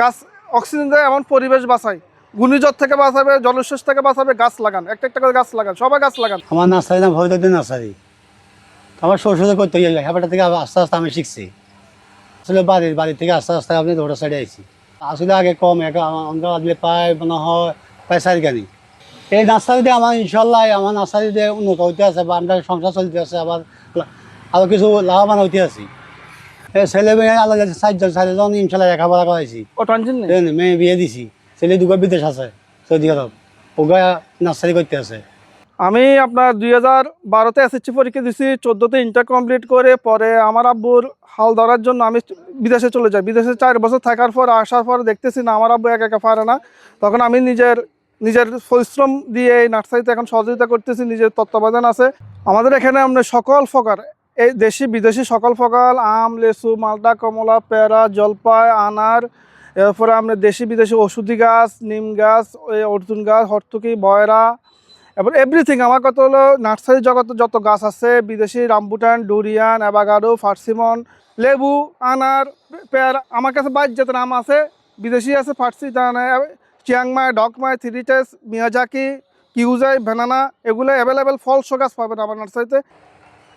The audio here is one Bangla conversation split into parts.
গাছ অক্সিজেন দেয়, এমন পরিবেশ বাঁচায়। ঘূর্ণিঝড় থেকে বাঁচাবে জলস্রোত থেকে বাঁচাবে, গাছ লাগান। একটা একটা করে গাছ লাগান, সবাই গাছ লাগান। আমার নার্সারি নাম ভবিদ্যুৎ নার্সারি। আমার শ্বশুর করতে গিয়ে হ্যাপাটা থেকে আস্তে আস্তে আমি শিখছি। আসলে বাড়ির, বাড়ি থেকে আস্তে আস্তে আপনি রোড সাইডে আইছি। আসলে আগে কম এখন আমরা প্রায় মনে হয় প্রায় গাড়ি এই নার্সারিতে আমার ইনশাল্লাহ আমার নার্সারিতে উন্নত হইতে আছে বা আমরা সংসার চলতে আছে, আবার আরও কিছু লাভবান হইতে আছি। ছেলে মেয়ে আলাদা চারজন চারজন ইনশাল্লাহ লেখাপড়া করাইছি। ও টেনশন মেয়ে বিয়ে দিছি। ছেলে বিদেশ আছে সৌদি আরব। ওগা নার্সারি করতে আছে। আমি আপনার দুই হাজার বারোতে এসএসসি পরীক্ষা দিছি চোদ্দোতে ইন্টার কমপ্লিট করে পরে আমার আব্বুর হাল ধরার জন্য আমি বিদেশে চলে যাই। বিদেশে চার বছর থাকার পর আসার পর দেখতেছি না আমার আব্বু একা একা পারে না। তখন আমি নিজের নিজের পরিশ্রম দিয়ে এই নার্সারিতে এখন সহযোগিতা করতেছি নিজের তত্ত্বাবধান আছে। আমাদের এখানে আমরা সকল প্রকার এই দেশি বিদেশি সকল প্রকার আম, লেচু মালটা কমলা, পেয়ারা, জলপাই, আনার, এরপরে আমরা দেশি বিদেশি ওষুধি গাছ, নিম গাছ অর্জুন গাছ, হর্তুকি, বয়রা, এবার এভরিথিং আমার কত হলো নার্সারি জগতে যত গাছ আছে, বিদেশি রামবুটান, ডুরিয়ান অ্যাভাগাডো ফার্সিমন, লেবু, আনার, পেয়ারা, আমার কাছে বাইশ জাতের আম আছে, বিদেশি আছে, ফার্সি চিয়াংমাই ডকমাই থ্রিটেস, মিয়াজাকি, কিউজাই ভ্যানানা এগুলো অ্যাভেলেবেল ফল ফলস গাছ পাবেন আমার নার্সারিতে।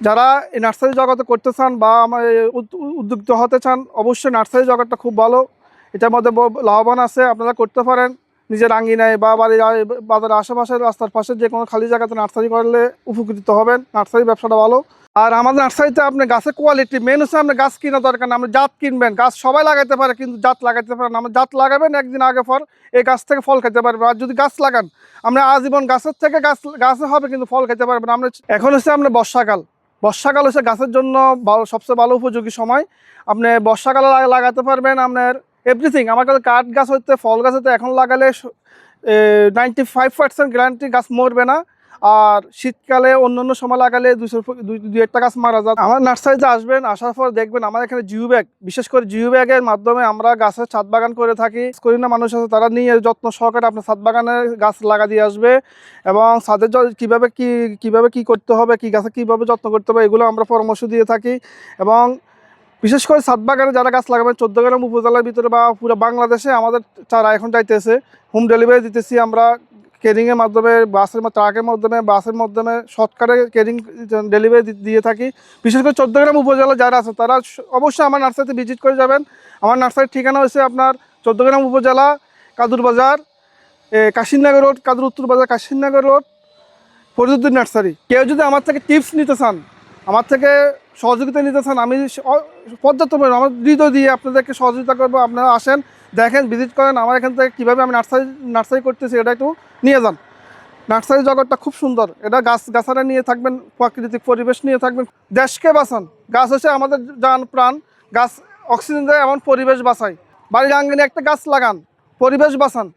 যারা এই নার্সারি জগতে করতে চান বা আমার উদ- উদ্যুক্ত হতে চান, অবশ্যই নার্সারি জগৎটা খুব ভালো। এটার মধ্যে লাভবান আছে, আপনারা করতে পারেন। নিজের আঙ্গিনায় বা বাড়ির বাজারের আশেপাশে রাস্তার পাশে যে কোনো খালি জায়গাতে নার্সারি করলে উপকৃত হবেন। নার্সারি ব্যবসাটা ভালো। আর আমাদের নার্সারিতে আপনি গাছের কোয়ালিটি মেন হচ্ছে আপনি গাছ কিনা দরকার না, আপনি জাত কিনবেন। গাছ সবাই লাগাতে পারে, কিন্তু জাত লাগাতে পারেন আপনি জাত লাগাবেন, একদিন আগে পর এই গাছ থেকে ফল খেতে পারবেন। আর যদি গাছ লাগান আমরা আজীবন গাছের থেকে গাছ, গাছে হবে, কিন্তু ফল খেতে পারবেন আমরা এখন হচ্ছে আপনার বর্ষাকাল। বর্ষাকাল হচ্ছে গাছের জন্য সবচেয়ে ভালো উপযোগী সময়। আপনি বর্ষাকালে লাগাতে পারবেন আপনার এভরিথিং আমার কাছে কাঠ গাছ হতে ফল গাছ হতে এখন লাগালে নাইনটি ফাইভ পার্সেন্ট গ্যারান্টি গাছ মরবে না। আর শীতকালে অন্য অন্য সময় লাগালে দুশো দুই একটা গাছ মারা যায়। আমার নার্সারিতে আসবেন, আসার পর দেখবেন আমার এখানে জিও ব্যাগ। বিশেষ করে জিও ব্যাগের মাধ্যমে আমরা গাছের ছাদ বাগান করে থাকি। করি না মানুষ আছে, তারা নিয়ে যত্ন সহকারে আপনার ছাদ বাগানে গাছ লাগা দিয়ে আসবে এবং ছাদের জল কীভাবে কি কীভাবে কি করতে হবে, কি গাছে কীভাবে যত্ন করতে হবে, এগুলো আমরা পরামর্শ দিয়ে থাকি। এবং বিশেষ করে ছাদ বাগানে যারা গাছ লাগাবেন, চোদ্দ গ্রাম উপজেলার ভিতরে বা পুরো বাংলাদেশে আমাদের চারা এখন যাইতেছে। হোম ডেলিভারি দিতেছি আমরা কেরিংয়ের মাধ্যমে বাসের ট্রাকের মাধ্যমে বাসের মাধ্যমে শর্টকাটে কেরিং ডেলিভারি দিয়ে থাকি। বিশেষ করে চোদ্দগ্রাম উপজেলা যারা আছে তারা অবশ্যই আমার নার্সারিতে ভিজিট করে যাবেন। আমার নার্সারির ঠিকানা হচ্ছে আপনার চোদ্দগ্রাম উপজেলা কাদুর বাজার এ, কাশিননগর রোড কাদুর উত্তর বাজার কাশিননগর রোড ফরিদুদ্দিন নার্সারি। কেউ যদি আমার থেকে টিপস নিতে চান আমার থেকে সহযোগিতা নিতে চান আমি পর্যাপ্ত আমার হৃদয় দিয়ে আপনাদেরকে সহযোগিতা করব আপনারা আসেন। দেখেন ভিজিট করেন, আমার এখান থেকে কীভাবে আমি নার্সারি নার্সারি করতেছি, এটা একটু নিয়ে যান। নার্সারি জগৎটা খুব সুন্দর। এটা গাছ, গাছারা নিয়ে থাকবেন, প্রাকৃতিক পরিবেশ নিয়ে থাকবেন। দেশকে বাঁচান। গাছ হচ্ছে আমাদের যান প্রাণ। গাছ অক্সিজেন দেয়, এমন পরিবেশ বাঁচায়। বাড়ির আঙ্গিনে একটা গাছ লাগান। পরিবেশ বাঁচান।